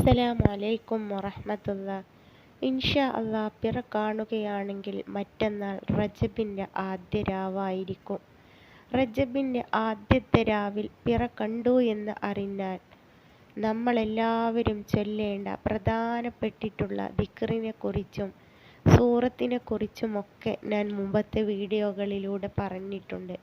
അസ്സലാമു അലൈക്കും വറഹമത്തുള്ള. ഇൻഷാ അള്ളാ പിറ കാണുകയാണെങ്കിൽ മറ്റന്നാൾ റജബിന്റെ ആദ്യ രാവായിരിക്കും. റജബിന്റെ ആദ്യത്തെ രാവിൽ പിറ കണ്ടു എന്ന് അറിഞ്ഞാൽ നമ്മളെല്ലാവരും ചൊല്ലേണ്ട പ്രധാനപ്പെട്ടിട്ടുള്ള ദിക്റിനെ കുറിച്ചും സൂറത്തിനെ കുറിച്ചുമൊക്കെ ഞാൻ മുമ്പത്തെ വീഡിയോകളിലൂടെ പറഞ്ഞിട്ടുണ്ട്.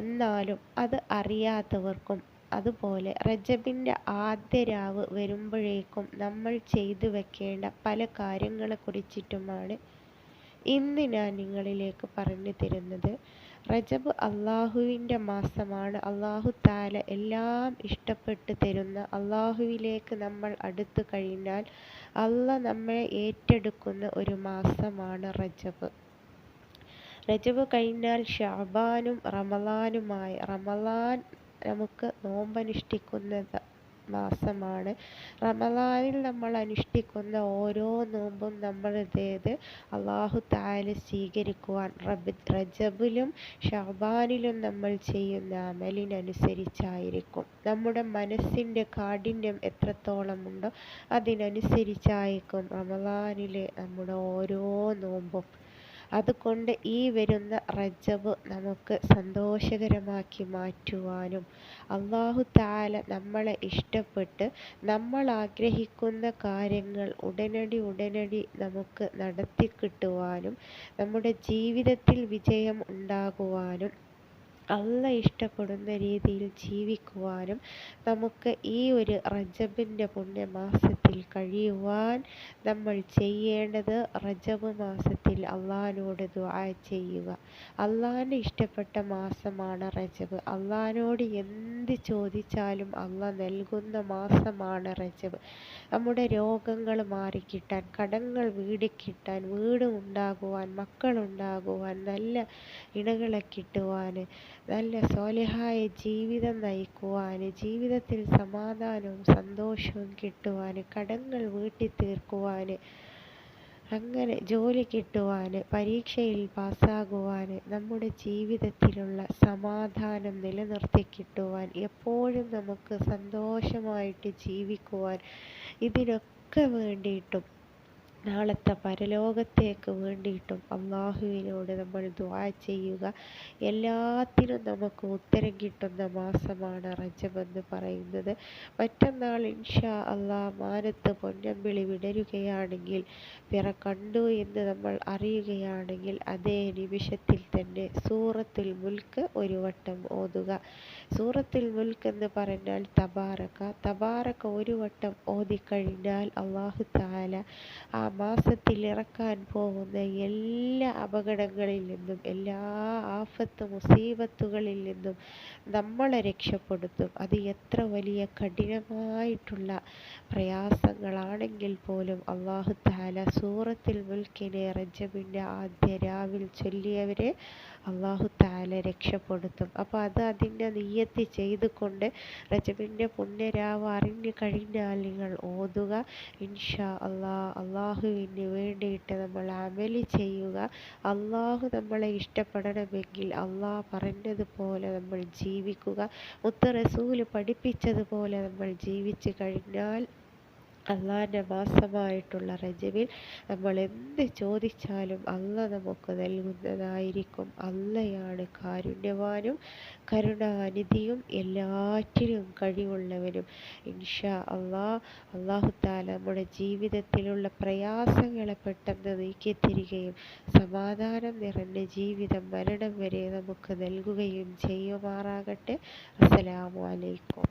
എന്നാലും അത് അറിയാത്തവർക്കും അതുപോലെ റജബിന്റെ ആദ്യ രാവ് വരുമ്പോഴേക്കും നമ്മൾ ചെയ്തു വെക്കേണ്ട പല കാര്യങ്ങളെ കുറിച്ചിട്ടുമാണ് ഇന്ന് ഞാൻ നിങ്ങളിലേക്ക് പറഞ്ഞു തരുന്നത്. റജബ് അള്ളാഹുവിന്റെ മാസമാണ്. അള്ളാഹു താല എല്ലാം ഇഷ്ടപ്പെട്ട് തരുന്ന അള്ളാഹുവിലേക്ക് നമ്മൾ അടുത്തു കഴിഞ്ഞാൽ അള്ള നമ്മളെ ഏറ്റെടുക്കുന്ന ഒരു മാസമാണ് റജബ്. റജബ് കഴിഞ്ഞാൽ ഷാബാനും റമലാനുമായി റമലാൻ നമുക്ക് നോമ്പനുഷ്ഠിക്കുന്നത് മാസമാണ്. റമദാനിൽ നമ്മൾ അനുഷ്ഠിക്കുന്ന ഓരോ നോമ്പും നമ്മൾ ഇതേത് അള്ളാഹു താല സ്വീകരിക്കുവാൻ റബ് റജബിലും ഷബാനിലും നമ്മൾ ചെയ്യുന്ന അമലിനനുസരിച്ചായിരിക്കും. നമ്മുടെ മനസ്സിന്റെ കാഠിന്യം എത്രത്തോളമുണ്ടോ അതിനനുസരിച്ചായിരിക്കും റമദാനിലെ നമ്മുടെ ഓരോ നോമ്പും. അതുകൊണ്ട് ഈ വരുന്ന റജബ് നമുക്ക് സന്തോഷകരമാക്കി മാറ്റുവാനും അള്ളാഹു താല നമ്മളെ ഇഷ്ടപ്പെട്ട് നമ്മൾ ആഗ്രഹിക്കുന്ന കാര്യങ്ങൾ ഉടനടി ഉടനടി നമുക്ക് നടത്തി കിട്ടുവാനും നമ്മുടെ ജീവിതത്തിൽ വിജയം ഉണ്ടാകുവാനും അള്ള ഇഷ്ടപ്പെടുന്ന രീതിയിൽ ജീവിക്കുവാനും നമുക്ക് ഈ ഒരു റജബിന്റെ പുണ്യമാസത്തിൽ കഴിയുവാൻ നമ്മൾ ചെയ്യേണ്ടത് റജബ് മാസത്തിൽ അള്ളഹാനോട് ദുആ ചെയ്യുക. അള്ളാഹാന്റെ ഇഷ്ടപ്പെട്ട മാസമാണ് റജബ്. അള്ളഹാനോട് എന്ത് ചോദിച്ചാലും അള്ള നൽകുന്ന മാസമാണ് റജബ്. നമ്മുടെ രോഗങ്ങൾ മാറിക്കിട്ടാൻ കടങ്ങൾ വീടിക്കിട്ടാൻ വീട് ഉണ്ടാകുവാൻ മക്കളുണ്ടാകുവാൻ നല്ല ഇണകളെ കിട്ടുവാൻ നല്ല സോലിഹായ ജീവിതം നയിക്കുവാന് ജീവിതത്തിൽ സമാധാനവും സന്തോഷവും കിട്ടുവാന് കടങ്ങൾ വീട്ടി തീർക്കുവാന് അങ്ങനെ ജോലി കിട്ടുവാന് പരീക്ഷയിൽ പാസ്സാകുവാന് നമ്മുടെ ജീവിതത്തിലുള്ള സമാധാനം നിലനിർത്തി കിട്ടുവാൻ എപ്പോഴും നമുക്ക് സന്തോഷമായിട്ട് ജീവിക്കുവാൻ ഇതിനൊക്കെ വേണ്ടിയിട്ടും നാളത്തെ പരലോകത്തേക്ക് വേണ്ടിയിട്ടും അള്ളാഹുവിനോട് നമ്മൾ ദ്വാ ചെയ്യുക. എല്ലാത്തിനും നമുക്ക് ഉത്തരം കിട്ടുന്ന മാസമാണ് എന്ന് പറയുന്നത്. മറ്റന്നാൾ ഇൻഷാ അള്ളാ മാനത്ത് പൊന്നമ്പിളി വിടരുകയാണെങ്കിൽ പിറ കണ്ടു എന്ന് നമ്മൾ അറിയുകയാണെങ്കിൽ അതേ നിമിഷത്തിൽ തന്നെ സൂറത്തുൽ മുൽക്ക് ഒരു വട്ടം ഓതുക. സൂറത്തുൽ മുൽക്ക് എന്ന് പറഞ്ഞാൽ തബാറക്ക. തബാറക്ക ഒരു വട്ടം ഓതിക്കഴിഞ്ഞാൽ അള്ളാഹു താല ആ മാസത്തിൽ ഇറക്കാൻ പോകുന്ന എല്ലാ അപകടങ്ങളിൽ നിന്നും എല്ലാ ആഫത്ത് മുസീബത്തുകളിൽ നിന്നും നമ്മളെ രക്ഷപ്പെടുത്തും. അത് എത്ര വലിയ കഠിനമായിട്ടുള്ള പ്രയാസങ്ങളാണെങ്കിൽ പോലും അള്ളാഹു താല സൂറത്തിൽ മുൽക്കിനെ റജബിന്റെ ആദ്യ രാവിൽ ചൊല്ലിയവരെ അള്ളാഹു താല രക്ഷപ്പെടുത്തും. അപ്പോൾ അത് അതിന്റെ നീയത്തി ചെയ്തുകൊണ്ട് റജബിന്റെ പുണ്യരാവ് അറിഞ്ഞു കഴിഞ്ഞാൽ നിങ്ങൾ ഓതുക. ഇൻഷാ അള്ളാഹ് അള്ളാ അള്ളാഹുവിന് വേണ്ടിയിട്ട് നമ്മൾ അമലി ചെയ്യുക. അള്ളാഹു നമ്മളെ ഇഷ്ടപ്പെടണമെങ്കിൽ അള്ളാഹ് പറഞ്ഞതുപോലെ നമ്മൾ ജീവിക്കുക. മുത്ത റസൂൽ പഠിപ്പിച്ചതുപോലെ നമ്മൾ ജീവിച്ചു കഴിഞ്ഞാൽ അള്ളാഹിന്റെ മാസമായിട്ടുള്ള റജബിൽ നമ്മൾ എന്ത് ചോദിച്ചാലും അല്ല നമുക്ക് നൽകുന്നതായിരിക്കും. അല്ലയാണ് കാരുണ്യവാനും കരുണാനിധിയും എല്ലാറ്റിനും കഴിവുള്ളവരും ഇൻഷാ അള്ളാ അള്ളാഹു താല നമ്മുടെ ജീവിതത്തിലുള്ള പ്രയാസങ്ങളെ പെട്ടെന്ന് നീക്കിത്തിരികയും സമാധാനം നിറഞ്ഞ ജീവിതം മരണം വരെ നമുക്ക് നൽകുകയും ചെയ്യുമാറാകട്ടെ. അസ്സലാമു അലൈക്കും.